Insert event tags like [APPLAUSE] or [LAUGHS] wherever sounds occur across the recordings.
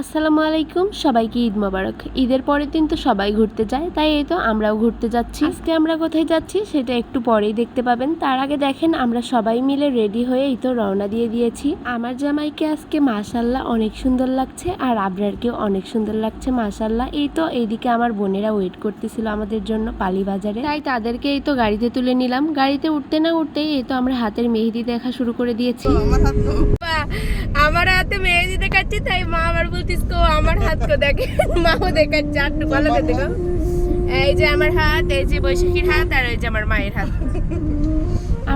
আসসালামু আলাইকুম, সবাইকে ঈদ মোবারক। ঈদের পরের দিন তো সবাই ঘুরতে যায়, তাই এই তো আমরাও ঘুরতে যাচ্ছি। আজকে আমরা কোথায় যাচ্ছি সেটা একটু পরেই দেখতে পাবেন। তার আগে দেখেন, আমরা সবাই মিলে রেডি হয়ে এই তো রওনা দিয়ে দিয়েছি। আমার জামাইকে আজকে মাশাল্লাহ অনেক সুন্দর লাগছে আর আবরারকেও অনেক সুন্দর লাগছে মাশাল্লাহ এই তো এইদিকে আমার বোনেরা ওয়েট করতেছিল আমাদের জন্য পালি বাজারে। তাই তাদেরকে এই তো গাড়িতে তুলে নিলাম। গাড়িতে উঠতে না উঠতেই এই তো আমরা হাতের মেহেদি দেখা শুরু করে দিয়েছি। আমার মেহেদি দেখাচ্ছি, তাই মা আবার বলতিস তো আমার হাত কো দেখে। মাও দেখাচ্ছে, আর ভালো দেখো। এই যে আমার হাত, এই যে বৈশাখীর হাত, আর এই যে আমার মায়ের হাত।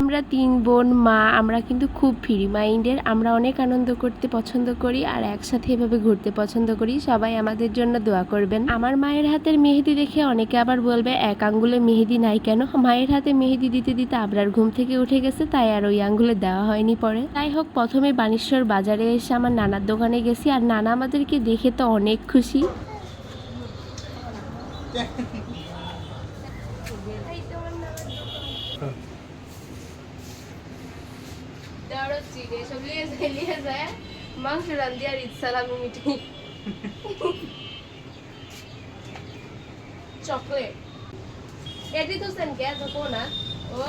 আমরা তিন বোন, মা, আমরা কিন্তু খুব ফ্রি মাইন্ডের। আমরা অনেক আনন্দ করতে পছন্দ করি আর একসাথে এভাবে ঘুরতে পছন্দ করি। সবাই আমাদের জন্য দোয়া করবেন। আমার মায়ের হাতের মেহেদি দেখে অনেকে আবার বলবে, এক আঙ্গুলে মেহেদি নাই কেন? মায়ের হাতে মেহেদি দিতে দিতে আবরার ঘুম থেকে উঠে গেছে, তাই আর ওই আঙ্গুলে দেওয়া হয়নি পরে। তাই হোক, প্রথমে বানেশ্বর বাজারে এসে আমার নানার দোকানে গেছি আর নানা আমাদেরকে দেখে তো অনেক খুশি। দাঁড়ো চিড়ে সব লিয়ে যায় লিয়ে যায় মাংস রান্ধি আর ঈদ সালামি মিঠি চকলেট এটি তো সেন কে ও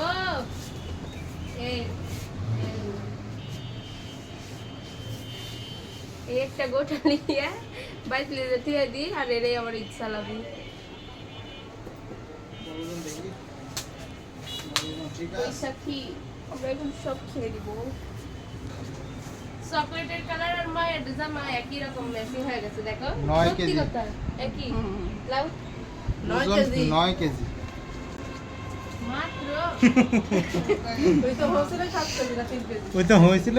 এই একটা গোটা নিয়ে বাইক লিয়ে দিয়ে দিই আর এরে আমার ঈদ সালামি বৈশাখী আমরা এখন সব খেয়ে দিব চকলেটের কালার আর মায়ের জামা একই রকম ম্যাচিং হয়ে গেছে দেখো। নয় সত্যি কেজি। একই। লাউ? ওজন নয় কেজি। মাত্র? [LAUGHS] ওই তো হয়েছিল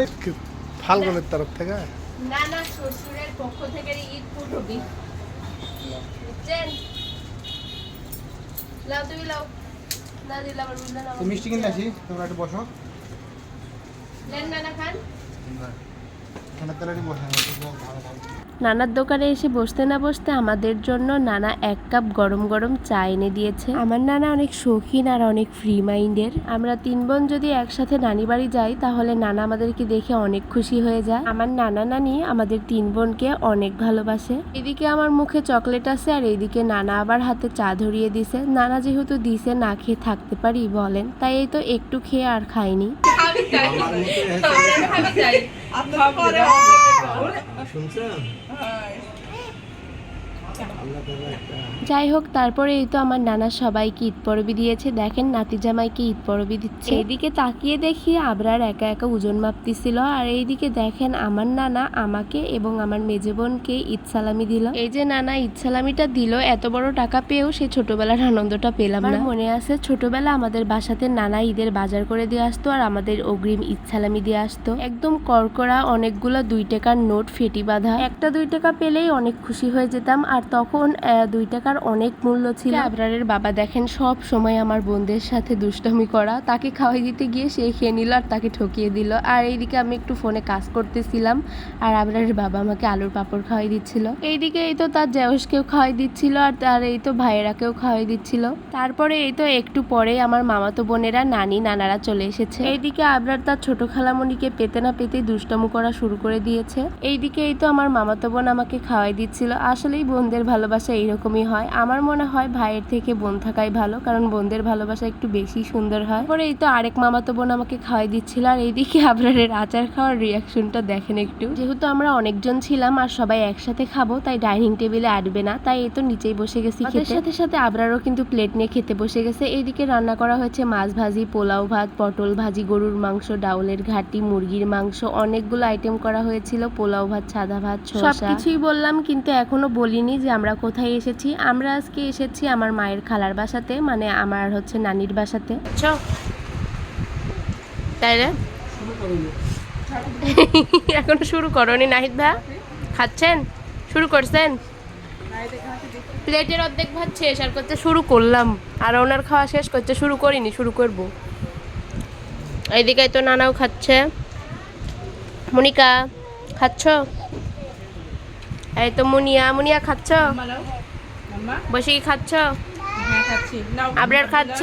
ফাল্গুনের তরফ থেকে। নানা শ্বশুরের পক্ষ থেকে ঈদ পূর্ববী বুঝছেন লাউ তুমি লাউ। না দিলাম মিষ্টি কিনে আসি তোমরা একটু বসো লেন নানা খান এখানে তাহলে একটু বসে ভালো ভালো নানার দোকানে এসে বসতে না বসতে আমাদের জন্য নানা এক কাপ গরম গরম চা এনে দিয়েছে। আমার নানা অনেক শৌখিন আর অনেক ফ্রি মাইন্ডের আমরা তিন বোন যদি একসাথে নানি বাড়ি যাই, তাহলে নানা আমাদেরকে দেখে অনেক খুশি হয়ে যায়। আমার নানা নানি আমাদের তিন বোনকে অনেক ভালোবাসে। এদিকে আমার মুখে চকলেট আছে আর এইদিকে নানা আবার হাতে চা ধরিয়ে দিছে। নানা যেহেতু দিছে, না খেয়ে থাকতে পারি বলেন। তাই এই তো একটু খেয়ে আর খাইনি। আমি চাই আমি চাই যাই হোক তারপরে এই তো আমার নানা সবাইকে ঈদ পরবি দিয়েছে। দেখেন নাতি জামাইকে ঈদ পরবি দিচ্ছে। এইদিকে তাকিয়ে দেখি আবরার একা একা ওজন মাপতেছিল। আর এইদিকে দেখেন আমার নানা আমাকে এবং আমার মেজে বোনকে ঈদ সালামি দিল। এই যে নানা ঈদ সালামিটা দিল এত বড় টাকা পেয়েও সে ছোটবেলার আনন্দটা পেলাম না। মনে আছে ছোটবেলা আমাদের বাসাতে নানা ঈদের বাজার করে দিয়ে আসতো আর আমাদের অগ্রিম ঈদ সালামি দিয়ে আসতো। একদম করকরা অনেকগুলো দুই টাকার নোট ফেটি বাঁধা। একটা দুই টাকা পেলেই অনেক খুশি হয়ে যেতাম। আর তখন আহ, দুই টাকার অনেক মূল্য ছিল। আবরারের বাবা দেখেন সব সময় আমার বোনদের সাথে দুষ্টমি করা তাকে খাওয়াই দিতে গিয়ে সে খেয়ে নিল আর তাকে ঠকিয়ে দিল। আর এইদিকে আমি একটু ফোনে কাজ করতেছিলাম আর আবরারের বাবা আমাকে আলুর পাপড় খাওয়াই দিচ্ছিল। এইদিকে এই তো তার জেউসকেও খাওয়াই দিচ্ছিল আর তার এই তো ভাইয়েরাকেও খাওয়াই দিচ্ছিল। তারপরে এই তো একটু পরে আমার মামাতো বোনেরা নানি নানারা চলে এসেছে। এইদিকে আবরার তার ছোট খালামণিকে পেতে না পেতে দুষ্টামু করা শুরু করে দিয়েছে। এইদিকে এই তো আমার মামাতো বোন আমাকে খাওয়াই দিচ্ছিল। আসলেই বোনদের ভালোবাসা এইরকমই হয়। আমার মনে হয় ভাইয়ের থেকে বোন থাকাই ভালো কারণ বোনদের ভালোবাসা একটু বেশি সুন্দর হয়। পরে এই তো আরেক মামাতো বোন আমাকে খাওয়াই দিচ্ছিল আর এইদিকে [LAUGHS] আবরারের আচার খাওয়ার রিয়াকশনটা দেখেন একটু। যেহেতু আমরা অনেকজন ছিলাম আর সবাই একসাথে খাব তাই ডাইনিং টেবিলে আটবে না তাই এই তো নিচেই বসে গেছি খেতে। সাথে সাথে আবরারও কিন্তু প্লেট নিয়ে খেতে বসে গেছে। এইদিকে রান্না করা হয়েছে মাছ ভাজি পোলাও ভাত পটল ভাজি গরুর মাংস ডাউলের ঘাটি মুরগির মাংস অনেকগুলো আইটেম করা হয়েছিল পোলাও ভাত সাদা ভাত সব কিছুই বললাম কিন্তু এখনও বলিনি যে আমরা কোথায় এসেছি? আমরা আজকে এসেছি আমার মায়ের খালার বাসাতে মানে আমার হচ্ছে নানির বাসাতে। তাই রে? এখনও শুরু করনি নাহিদ ভা খাচ্ছেন? শুরু করছেন? প্লেটের অর্ধেক ভাত শেষ, আর করতে শুরু করলাম। আর ওনার খাওয়া শেষ করতে শুরু করিনি, শুরু করব। এইদিকে তো নানাও খাচ্ছে। মনিকা, খাচ্ছ? এই তো মুনিয়া মুনিয়া খাচ্ছ? বসে কি খাচ্ছ? আবরার খাচ্ছ?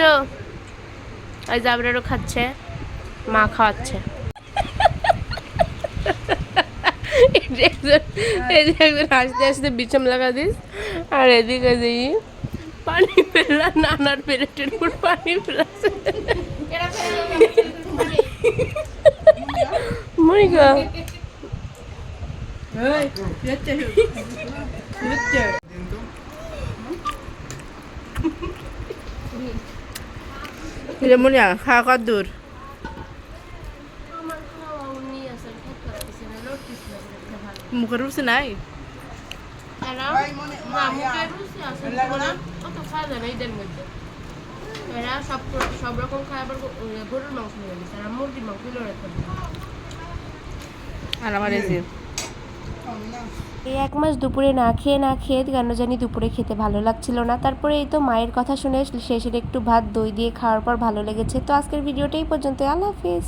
ওই যে আবরারও খাচ্ছে মা খাওয়াচ্ছে। একজন হাসতে হাসতে বিছাম লাগা দিস আর এদিকে যে পানি ফেললা নানার প্লেটের উপর পানি ফেলাছে। মনিকা মনিয়া খাওয়া কত দূর মুখের রুচি নাই এরা সব সব রকম খাবার গরুর মাংস নিয়ে গেছে আর মুরগির মাংস আর আমার এই এই এক মাস দুপুরে না খেয়ে না খেয়ে কেন জানি দুপুরে খেতে ভালো লাগছিল না। তারপরে এই তো মায়ের কথা শুনে শেষের একটু ভাত, দই দিয়ে খাওয়ার পর ভালো লেগেছে। তো আজকের ভিডিওটাই পর্যন্ত আল্লাহ হাফিজ।